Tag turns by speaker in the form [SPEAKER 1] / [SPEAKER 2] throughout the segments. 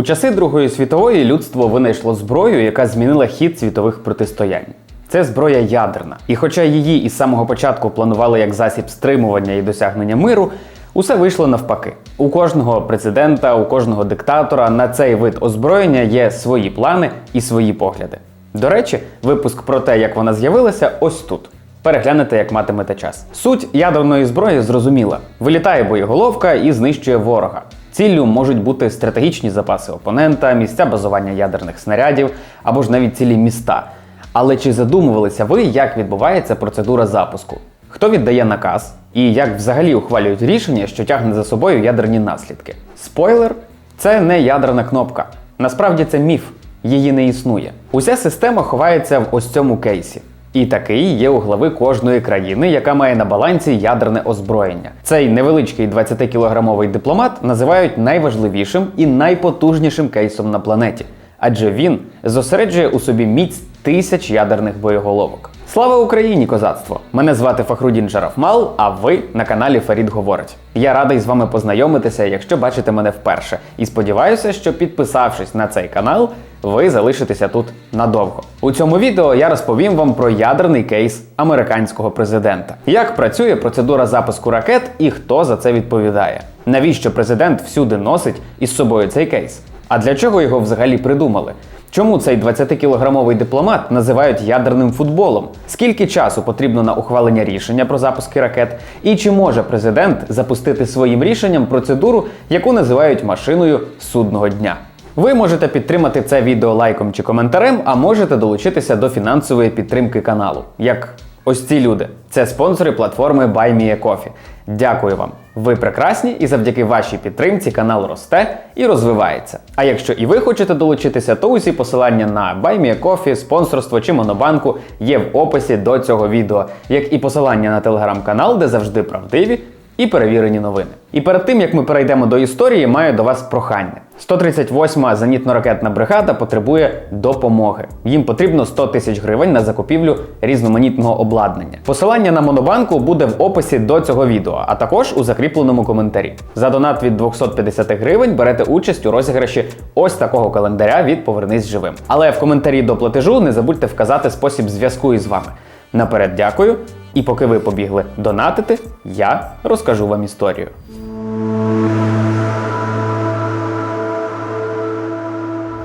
[SPEAKER 1] У часи Другої світової людство винайшло зброю, яка змінила хід світових протистоянь. Це зброя ядерна. І хоча її із самого початку планували як засіб стримування і досягнення миру, усе вийшло навпаки. У кожного президента, у кожного диктатора на цей вид озброєння є свої плани і свої погляди. До речі, випуск про те, як вона з'явилася, ось тут. Переглянете, як матимете час. Суть ядерної зброї зрозуміла: вилітає боєголовка і знищує ворога. Ціллю можуть бути стратегічні запаси опонента, місця базування ядерних снарядів або ж навіть цілі міста. Але чи задумувалися ви, як відбувається процедура запуску? Хто віддає наказ і як взагалі ухвалюють рішення, що тягне за собою ядерні наслідки? Спойлер це не ядерна кнопка. Насправді це міф, її не існує. Уся система ховається в ось цьому кейсі. І такий є у глави кожної країни, яка має на балансі ядерне озброєння. Цей невеличкий 20-кілограмовий дипломат називають найважливішим і найпотужнішим кейсом на планеті, адже він зосереджує у собі міць тисяч ядерних боєголовок. Слава Україні, козацтво! Мене звати Фахрудін Джарафмал, а ви на каналі Фарід Говорить. Я радий з вами познайомитися, якщо бачите мене вперше. І сподіваюся, що підписавшись на цей канал, ви залишитеся тут надовго. У цьому відео я розповім вам про ядерний кейс американського президента, як працює процедура запуску ракет і хто за це відповідає. Навіщо президент всюди носить із собою цей кейс? А для чого його взагалі придумали? Чому цей 20-кілограмовий дипломат називають ядерним футболом? Скільки часу потрібно на ухвалення рішення про запуски ракет? І чи може президент запустити своїм рішенням процедуру, яку називають машиною судного дня? Ви можете підтримати це відео лайком чи коментарем, а можете долучитися до фінансової підтримки каналу. Як ось ці люди. Це спонсори платформи BuyMeACoffee. Дякую вам. Ви прекрасні і завдяки вашій підтримці канал росте і розвивається. А якщо і ви хочете долучитися, то усі посилання на BuyMeACoffee, спонсорство чи монобанку є в описі до цього відео, як і посилання на телеграм-канал, де завжди правдиві і перевірені новини. І перед тим як ми перейдемо до історії, маю до вас прохання. 138-ма зенітно-ракетна бригада потребує допомоги. Їм потрібно 100 тисяч гривень на закупівлю різноманітного обладнання. Посилання на монобанку буде в описі до цього відео, а також у закріпленому коментарі. За донат від 250 гривень берете участь у розіграші ось такого календаря від Повернись живим. Але в коментарі до платежу не забудьте вказати спосіб зв'язку із вами. Наперед дякую. І поки ви побігли донатити, я розкажу вам історію.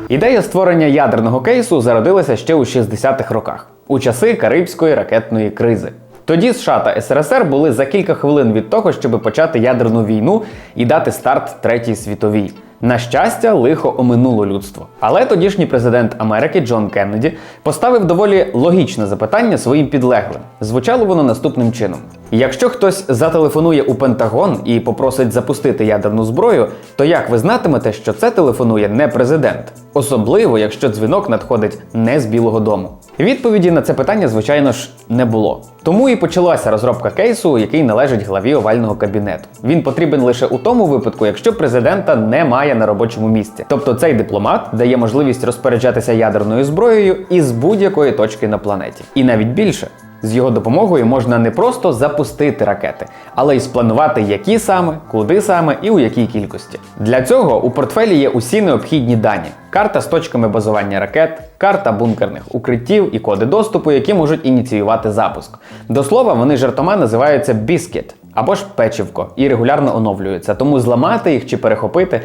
[SPEAKER 1] Ідея створення ядерного кейсу зародилася ще у 60-х роках, у часи Карибської ракетної кризи. Тоді США та СРСР були за кілька хвилин від того, щоб почати ядерну війну і дати старт Третій світовій. На щастя, лихо оминуло людство. Але тодішній президент Америки Джон Кеннеді поставив доволі логічне запитання своїм підлеглим. Звучало воно наступним чином: якщо хтось зателефонує у Пентагон і попросить запустити ядерну зброю, то як ви знатимете, що це телефонує не президент? Особливо, якщо дзвінок надходить не з Білого Дому. Відповіді на це питання, звичайно ж, не було. Тому і почалася розробка кейсу, який належить главі овального кабінету. Він потрібен лише у тому випадку, якщо президента немає на робочому місці. Тобто цей дипломат дає можливість розпоряджатися ядерною зброєю із будь-якої точки на планеті. І навіть більше. З його допомогою можна не просто запустити ракети, але й спланувати, які саме, куди саме і у якій кількості. Для цього у портфелі є усі необхідні дані: карта з точками базування ракет, карта бункерних укриттів і коди доступу, які можуть ініціювати запуск. До слова, вони жартома називаються біскіт або ж печивко і регулярно оновлюються, тому зламати їх чи перехопити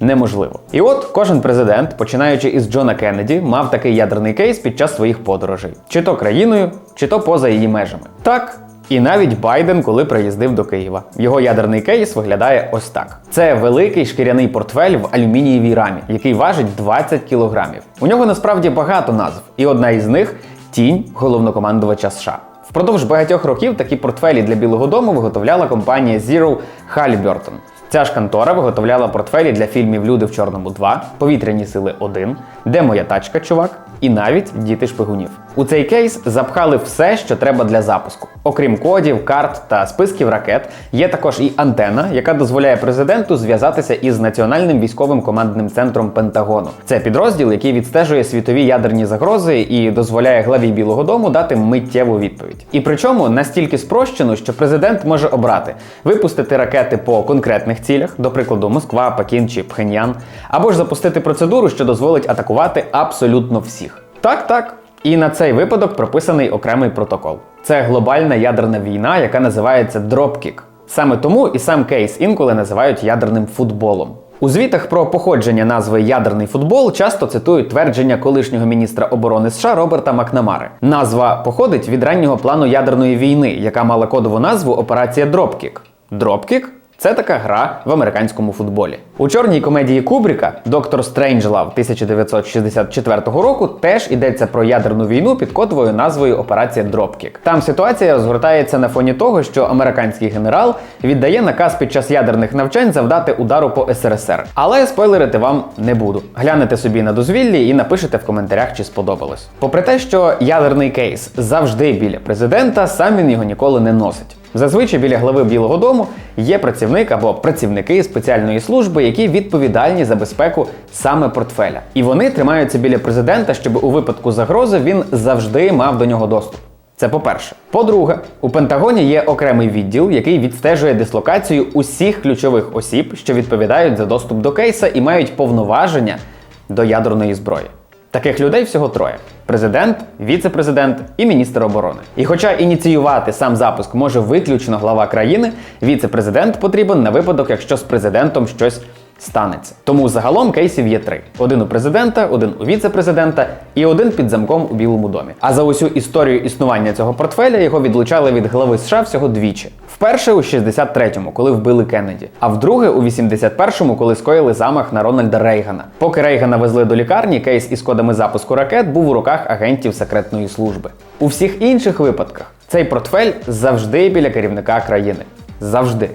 [SPEAKER 1] неможливо. І от кожен президент, починаючи із Джона Кеннеді, мав такий ядерний кейс під час своїх подорожей, чи то країною, чи то поза її межами. Так. І навіть Байден, коли приїздив до Києва. Його ядерний кейс виглядає ось так: це великий шкіряний портфель в алюмінієвій рамі, який важить 20 кілограмів. У нього насправді багато назв, і одна із них тінь головнокомандувача США. Впродовж багатьох років такі портфелі для Білого Дому виготовляла компанія Zero Halliburton. Ця ж контора виготовляла портфелі для фільмів Люди в Чорному 2, Повітряні сили 1, Де моя тачка, чувак, і навіть Діти шпигунів. У цей кейс запхали все, що треба для запуску. Окрім кодів, карт та списків ракет, є також і антена, яка дозволяє президенту зв'язатися із національним військовим командним центром Пентагону. Це підрозділ, який відстежує світові ядерні загрози і дозволяє главі Білого Дому дати миттєву відповідь. І причому настільки спрощено, що президент може обрати випустити ракети по конкретних цілях, до прикладу, Москва, Пекін чи Пхеньян, або ж запустити процедуру, що дозволить атакувати абсолютно всіх. Так, так. І на цей випадок прописаний окремий протокол. Це глобальна ядерна війна, яка називається Dropkick. Саме тому і сам кейс інколи називають ядерним футболом. У звітах про походження назви ядерний футбол часто цитують твердження колишнього міністра оборони США Роберта Макнамари. Назва походить від раннього плану ядерної війни, яка мала кодову назву Операція Dropkick. Dropkick це така гра в американському футболі. У чорній комедії Кубріка Доктор Стрейнджлав 1964 року теж йдеться про ядерну війну під кодовою назвою Операція Дропкік. Там ситуація розгортається на фоні того, що американський генерал віддає наказ під час ядерних навчань завдати удару по СРСР. Але спойлерити вам не буду. Глянете собі на дозвіллі і напишете в коментарях, чи сподобалось. Попри те, що ядерний кейс завжди біля президента, сам він його ніколи не носить. Зазвичай біля глави Білого Дому є працівник або працівники спеціальної служби, які відповідальні за безпеку саме портфеля. І вони тримаються біля президента, щоб у випадку загрози він завжди мав до нього доступ. Це по-перше. По-друге, у Пентагоні є окремий відділ, який відстежує дислокацію усіх ключових осіб, що відповідають за доступ до кейса і мають повноваження до ядерної зброї. Таких людей всього троє: президент, віце-президент і міністр оборони. І хоча ініціювати сам запуск може виключно глава країни, віце-президент потрібен на випадок, якщо з президентом щось станеться. Тому загалом кейсів є три: один у президента, один у віце-президента і один під замком у Білому домі. А за усю історію існування цього портфеля його відлучали від глави США всього двічі. Вперше у 63-му, коли вбили Кеннеді, а вдруге у 81-му, коли скоїли замах на Рональда Рейгана. Поки Рейгана везли до лікарні, кейс із кодами запуску ракет був у руках агентів секретної служби. У всіх інших випадках цей портфель завжди біля керівника країни. Завжди.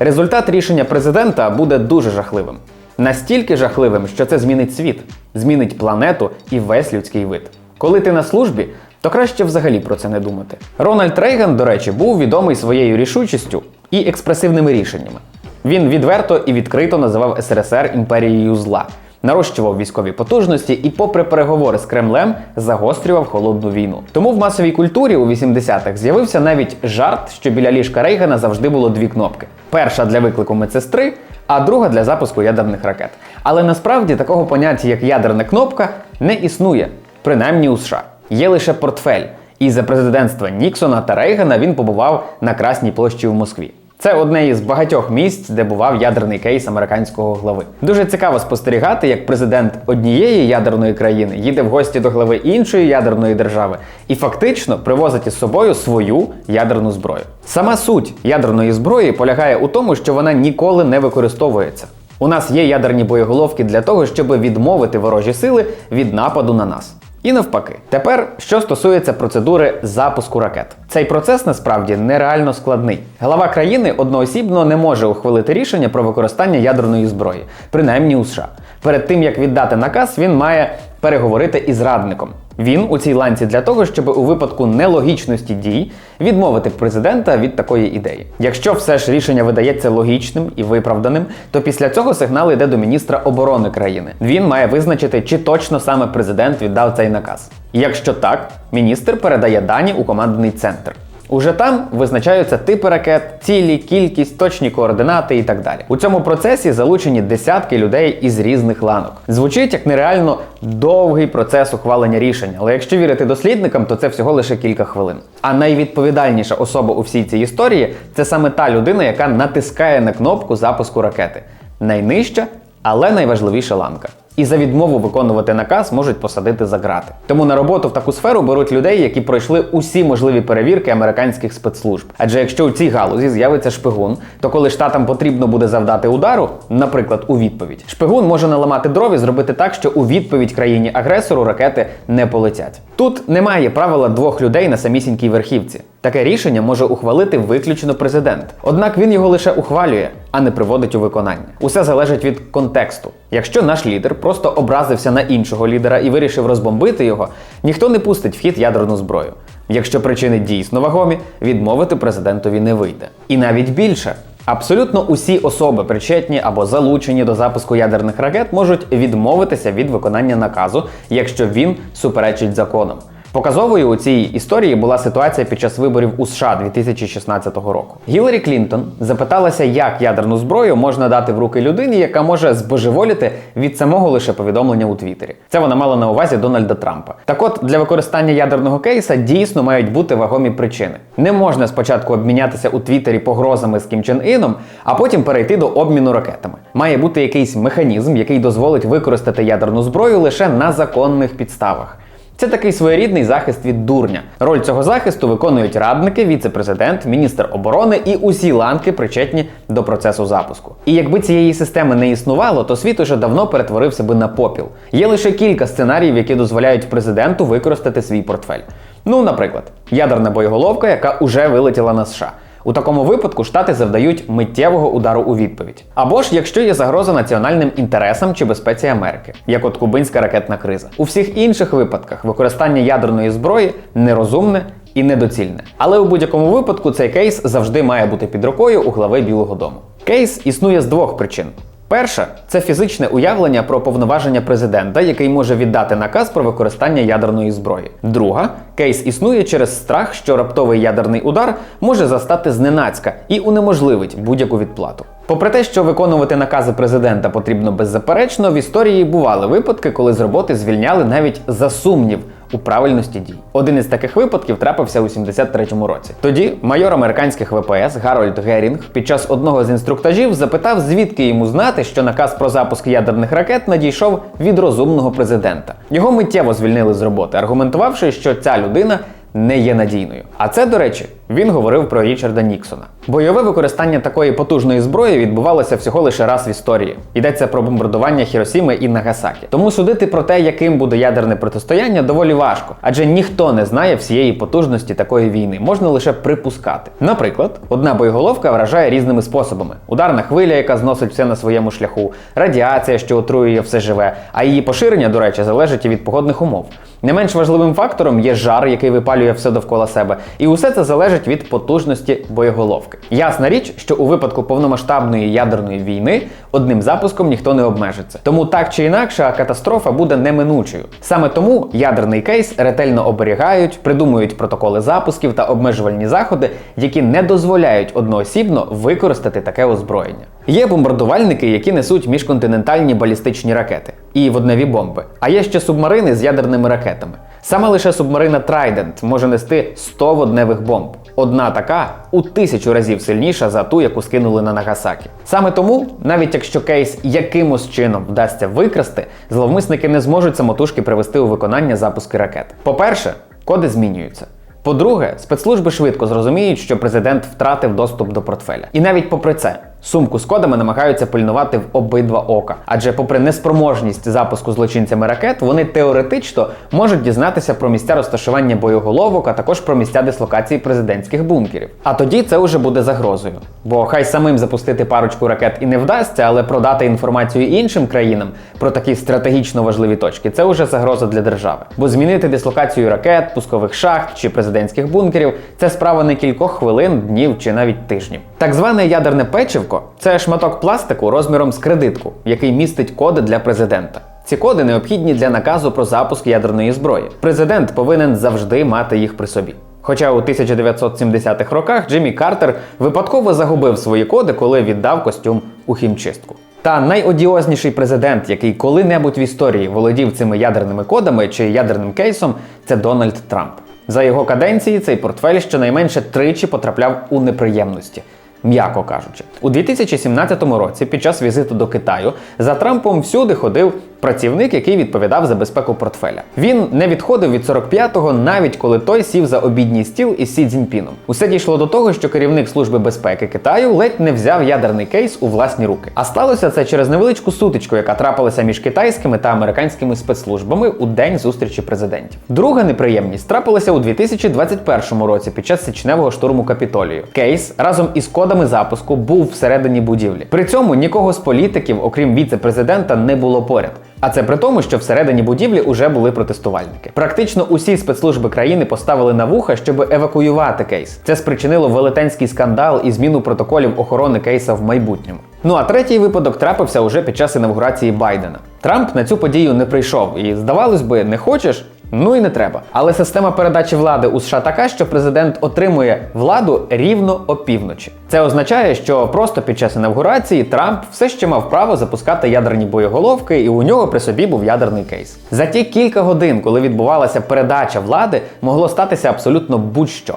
[SPEAKER 1] Результат рішення президента буде дуже жахливим. Настільки жахливим, що це змінить світ, змінить планету і весь людський вид. Коли ти на службі, то краще взагалі про це не думати. Рональд Рейган, до речі, був відомий своєю рішучістю і експресивними рішеннями. Він відверто і відкрито називав СРСР імперією зла, нарощував військові потужності і, попри переговори з Кремлем, загострював холодну війну. Тому в масовій культурі у 80-х з'явився навіть жарт, що біля ліжка Рейгана завжди було дві кнопки: перша для виклику медсестри, а друга для запуску ядерних ракет. Але насправді такого поняття, як ядерна кнопка, не існує, принаймні у США. Є лише портфель. І за президентства Ніксона та Рейгана він побував на Красній площі в Москві. Це одне із багатьох місць, де бував ядерний кейс американського глави. Дуже цікаво спостерігати, як президент однієї ядерної країни їде в гості до глави іншої ядерної держави і фактично привозить із собою свою ядерну зброю. Сама суть ядерної зброї полягає у тому, що вона ніколи не використовується. У нас є ядерні боєголовки для того, щоб відмовити ворожі сили від нападу на нас. І навпаки, тепер що стосується процедури запуску ракет, цей процес насправді нереально складний. Глава країни одноосібно не може ухвалити рішення про використання ядерної зброї, принаймні у США. Перед тим як віддати наказ, він має переговорити із радником. Він у цій ланці для того, щоб у випадку нелогічності дій відмовити президента від такої ідеї. Якщо все ж рішення видається логічним і виправданим, то після цього сигнал йде до міністра оборони країни. Він має визначити, чи точно саме президент віддав цей наказ. Якщо так, міністр передає дані у командний центр. Уже там визначаються типи ракет, цілі, кількість, точні координати і так далі. У цьому процесі залучені десятки людей із різних ланок. Звучить як нереально довгий процес ухвалення рішень, але якщо вірити дослідникам, то це всього лише кілька хвилин. А найвідповідальніша особа у всій цій історії це саме та людина, яка натискає на кнопку запуску ракети. Найнижча, але найважливіша ланка. І за відмову виконувати наказ можуть посадити за грати. Тому на роботу в таку сферу беруть людей, які пройшли усі можливі перевірки американських спецслужб. Адже якщо у цій галузі з'явиться шпигун, то коли штатам потрібно буде завдати удару, наприклад, у відповідь, шпигун може наламати дров і зробити так, що у відповідь країні агресору ракети не полетять. Тут немає правила двох людей на самісінькій верхівці. Таке рішення може ухвалити виключно президент. Однак він його лише ухвалює, а не приводить у виконання. Усе залежить від контексту. Якщо наш лідер просто образився на іншого лідера і вирішив розбомбити його, ніхто не пустить в хід ядерну зброю. Якщо причини дійсно вагомі, відмовити президентові не вийде. І навіть більше. Абсолютно усі особи, причетні або залучені до запуску ядерних ракет, можуть відмовитися від виконання наказу, якщо він суперечить законам. Показовою у цій історії була ситуація під час виборів у США 2016 року. Гіларі Клінтон запиталася, як ядерну зброю можна дати в руки людині, яка може збожеволіти від самого лише повідомлення у Твіттері. Це вона мала на увазі Дональда Трампа. Так от для використання ядерного кейса дійсно мають бути вагомі причини. Не можна спочатку обмінятися у Твіттері погрозами з Кім Чен Іном, а потім перейти до обміну ракетами. Має бути якийсь механізм, який дозволить використати ядерну зброю лише на законних підставах. Це такий своєрідний захист від дурня. Роль цього захисту виконують радники, віце-президент, міністр оборони і усі ланки причетні до процесу запуску. І якби цієї системи не існувало, то світ уже давно перетворився би на попіл. Є лише кілька сценаріїв, які дозволяють президенту використати свій портфель. Ну, наприклад, ядерна боєголовка, яка уже вилетіла на США. У такому випадку штати завдають миттєвого удару у відповідь. Або ж якщо є загроза національним інтересам чи безпеці Америки, як от кубинська ракетна криза. У всіх інших випадках використання ядерної зброї нерозумне і недоцільне. Але у будь-якому випадку цей кейс завжди має бути під рукою у глави Білого Дому. Кейс існує з двох причин. Перша це фізичне уявлення про повноваження президента, який може віддати наказ про використання ядерної зброї. Друга кейс існує через страх, що раптовий ядерний удар може застати зненацька і унеможливить будь-яку відплату. Попри те, що виконувати накази президента потрібно беззаперечно, в історії бували випадки, коли з роботи звільняли навіть за сумнів у правильності дій. Один із таких випадків трапився у 73-му році. Тоді майор американських ВПС Гарольд Герінг під час одного з інструктажів запитав, звідки йому знати, що наказ про запуск ядерних ракет надійшов від розумного президента. Його миттєво звільнили з роботи, аргументувавши, що ця людина не є надійною. А це, до речі, він говорив про Річарда Ніксона. Бойове використання такої потужної зброї відбувалося всього лише раз в історії. Йдеться про бомбардування Хіросіми і Нагасакі. Тому судити про те, яким буде ядерне протистояння, доволі важко, адже ніхто не знає всієї потужності такої війни. Можна лише припускати. Наприклад, одна боєголовка вражає різними способами: ударна хвиля, яка зносить все на своєму шляху, радіація, що отруює все живе, а її поширення, до речі, залежить від погодних умов. Не менш важливим фактором є жар, який випалює все довкола себе, і усе це залежить від потужності боєголовки. Ясна річ, що у випадку повномасштабної ядерної війни одним запуском ніхто не обмежиться. Тому так чи інакше катастрофа буде неминучою. Саме тому ядерний кейс ретельно оберігають, придумують протоколи запусків та обмежувальні заходи, які не дозволяють одноосібно використати таке озброєння. Є бомбардувальники, які несуть міжконтинентальні балістичні ракети і водневі бомби. А є ще субмарини з ядерними ракетами. Саме лише субмарина Trident може нести 100 водневих бомб. Одна така у тисячу разів сильніша за ту, яку скинули на Нагасакі. Саме тому, навіть якщо кейс якимось чином вдасться викрасти, зловмисники не зможуть самотужки привести у виконання запуски ракет. По-перше, коди змінюються. По-друге, спецслужби швидко зрозуміють, що президент втратив доступ до портфеля. І навіть попри це, сумку з кодами намагаються пильнувати в обидва ока. Адже, попри неспроможність запуску злочинцями ракет, вони теоретично можуть дізнатися про місця розташування боєголовок, а також про місця дислокації президентських бункерів. А тоді це вже буде загрозою. Бо хай самим запустити парочку ракет і не вдасться, але продати інформацію іншим країнам про такі стратегічно важливі точки це вже загроза для держави. Бо змінити дислокацію ракет, пускових шахт чи президентських бункерів це справа не кількох хвилин, днів чи навіть тижнів. Так зване ядерне печивко це шматок пластику розміром з кредитку, який містить коди для президента. Ці коди необхідні для наказу про запуск ядерної зброї. Президент повинен завжди мати їх при собі. Хоча у 1970-х роках Джиммі Картер випадково загубив свої коди, коли віддав костюм у хімчистку. Та найодіозніший президент, який коли-небудь в історії володів цими ядерними кодами чи ядерним кейсом, це Дональд Трамп. За його каденції цей портфель щонайменше тричі потрапляв у неприємності. М'яко кажучи, у 2017 році, під час візиту до Китаю, за Трампом всюди ходив працівник, який відповідав за безпеку портфеля. Він не відходив від 45-го, навіть коли той сів за обідній стіл із Сі Цзіньпіном. Усе дійшло до того, що керівник служби безпеки Китаю ледь не взяв ядерний кейс у власні руки. А сталося це через невеличку сутичку, яка трапилася між китайськими та американськими спецслужбами у день зустрічі президентів. Друга неприємність трапилася у 2021 році під час січневого штурму Капітолію. Кейс разом із кодами запуску був всередині будівлі. При цьому нікого з політиків, окрім віце-президента, не було поряд. А це при тому, що всередині будівлі уже були протестувальники. Практично усі спецслужби країни поставили на вуха, щоб евакуювати кейс. Це спричинило велетенський скандал і зміну протоколів охорони кейса в майбутньому. Ну а третій випадок трапився уже під час інавгурації Байдена. Трамп на цю подію не прийшов, і здавалось би, не хочеш. Ну і не треба. Але система передачі влади у США така, що президент отримує владу рівно опівночі. Це означає, що просто під час інавгурації Трамп все ще мав право запускати ядерні боєголовки, і у нього при собі був ядерний кейс. За ті кілька годин, коли відбувалася передача влади, могло статися абсолютно будь-що.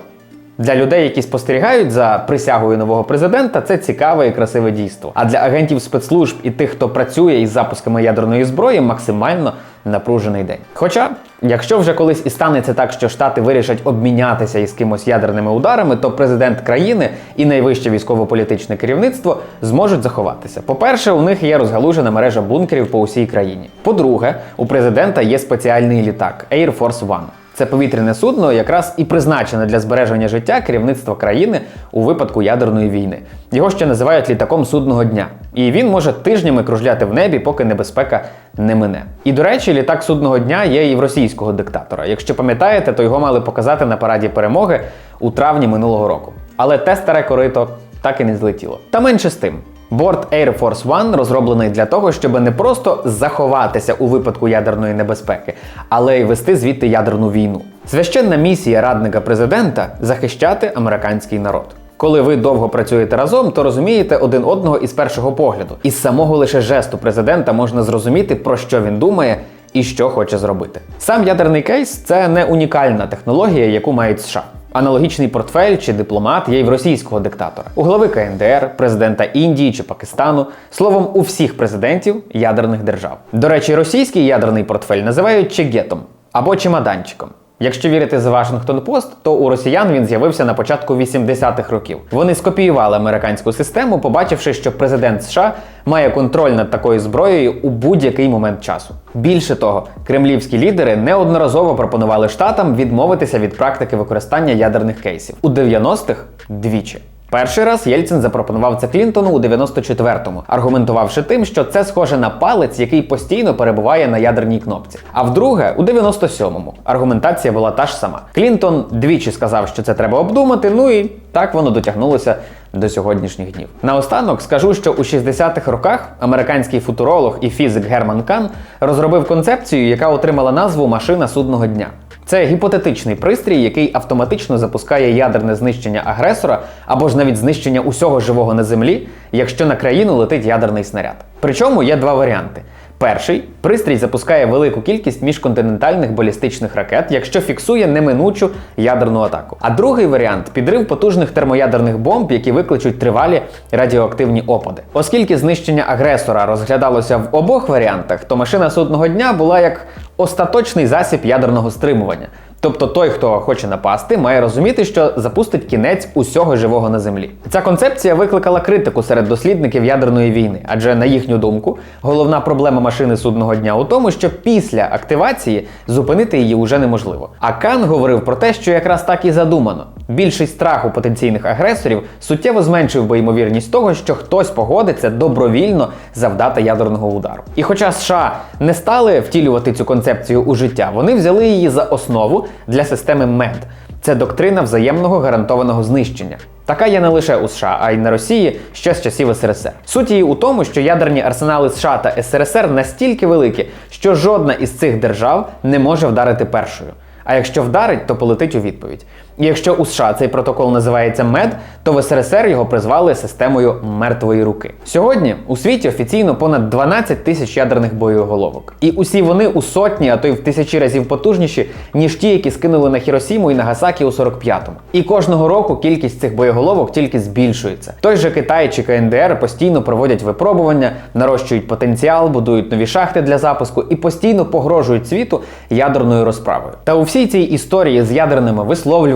[SPEAKER 1] Для людей, які спостерігають за присягою нового президента, це цікаве і красиве дійство. А для агентів спецслужб і тих, хто працює із запусками ядерної зброї, максимально напружений день. Хоча, якщо вже колись і станеться так, що штати вирішать обмінятися із кимось ядерними ударами, то президент країни і найвище військово-політичне керівництво зможуть заховатися. По-перше, у них є розгалужена мережа бункерів по усій країні. По-друге, у президента є спеціальний літак Air Force One. Це повітряне судно якраз і призначене для збереження життя керівництва країни у випадку ядерної війни. Його ще називають літаком судного дня. І він може тижнями кружляти в небі, поки небезпека не мине. І до речі, літак судного дня є і в російського диктатора. Якщо пам'ятаєте, то його мали показати на параді перемоги у травні минулого року. Але те старе корито так і не злетіло. Та менше з тим. Борт Air Force One розроблений для того, щоб не просто заховатися у випадку ядерної небезпеки, але й вести звідти ядерну війну. Священна місія радника президента захищати американський народ. Коли ви довго працюєте разом, то розумієте один одного із першого погляду. Із самого лише жесту президента можна зрозуміти, про що він думає і що хоче зробити. Сам ядерний кейс це не унікальна технологія, яку мають США. Аналогічний портфель чи дипломат є й в російського диктатора, у глави КНДР, президента Індії чи Пакистану, словом, у всіх президентів ядерних держав. До речі, російський ядерний портфель називають чегетом або чемоданчиком. Якщо вірити The Washington Post, то у росіян він з'явився на початку 80-х років. Вони скопіювали американську систему, побачивши, що президент США має контроль над такою зброєю у будь-який момент часу. Більше того, кремлівські лідери неодноразово пропонували штатам відмовитися від практики використання ядерних кейсів у 90-х двічі. Перший раз Єльцин запропонував це Клінтону у 94-му, аргументувавши тим, що це схоже на палець, який постійно перебуває на ядерній кнопці. А вдруге, у 97-му аргументація була та ж сама. Клінтон двічі сказав, що це треба обдумати. Ну і так воно дотягнулося до сьогоднішніх днів. Наостанок скажу, що у 60-х роках американський футуролог і фізик Герман Кан розробив концепцію, яка отримала назву машина судного дня. Це гіпотетичний пристрій, який автоматично запускає ядерне знищення агресора або ж навіть знищення усього живого на землі, якщо на країну летить ядерний снаряд. Причому є два варіанти. Перший пристрій запускає велику кількість міжконтинентальних балістичних ракет, якщо фіксує неминучу ядерну атаку. А другий варіант підрив потужних термоядерних бомб, які викличуть тривалі радіоактивні опади. Оскільки знищення агресора розглядалося в обох варіантах, то машина судного дня була як остаточний засіб ядерного стримування. Тобто той, хто хоче напасти, має розуміти, що запустить кінець усього живого на землі. Ця концепція викликала критику серед дослідників ядерної війни, адже на їхню думку, головна проблема машини судного дня у тому, що після активації зупинити її уже неможливо. А Кан говорив про те, що якраз так і задумано. Більшість страху потенційних агресорів суттєво зменшив би ймовірність того, що хтось погодиться добровільно завдати ядерного удару. І хоча США не стали втілювати цю концепцію у життя, вони взяли її за основу для системи МЕД. Це доктрина взаємного гарантованого знищення. Така є не лише у США, а й на Росії ще з часів СРСР. Суть її у тому, що ядерні арсенали США та СРСР настільки великі, що жодна із цих держав не може вдарити першою. А якщо вдарить, то полетить у відповідь. Якщо у США цей протокол називається МЕД, то в СРСР його призвали системою мертвої руки. Сьогодні у світі офіційно понад 12 тисяч ядерних боєголовок. І усі вони у сотні, а то й в тисячі разів потужніші, ніж ті, які скинули на Хіросіму і Нагасакі у 45-му. І кожного року кількість цих боєголовок тільки збільшується. Той же Китай чи КНДР постійно проводять випробування, нарощують потенціал, будують нові шахти для запуску і постійно погрожують світу ядерною розправою. Та у всій цій історії з ядерними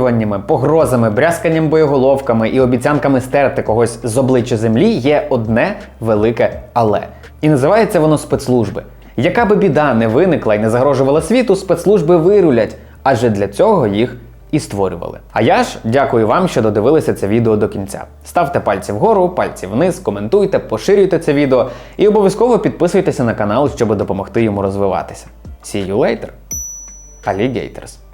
[SPEAKER 1] висловлюваннями, погрозами, брязканням боєголовками і обіцянками стерти когось з обличчя землі є одне велике але. І називається воно спецслужби. Яка би біда не виникла і не загрожувала світу, спецслужби вирулять, адже для цього їх і створювали. А я ж дякую вам, що додивилися це відео до кінця. Ставте пальці вгору, пальці вниз, коментуйте, поширюйте це відео і обов'язково підписуйтеся на канал, щоб допомогти йому розвиватися. See you later, alligators!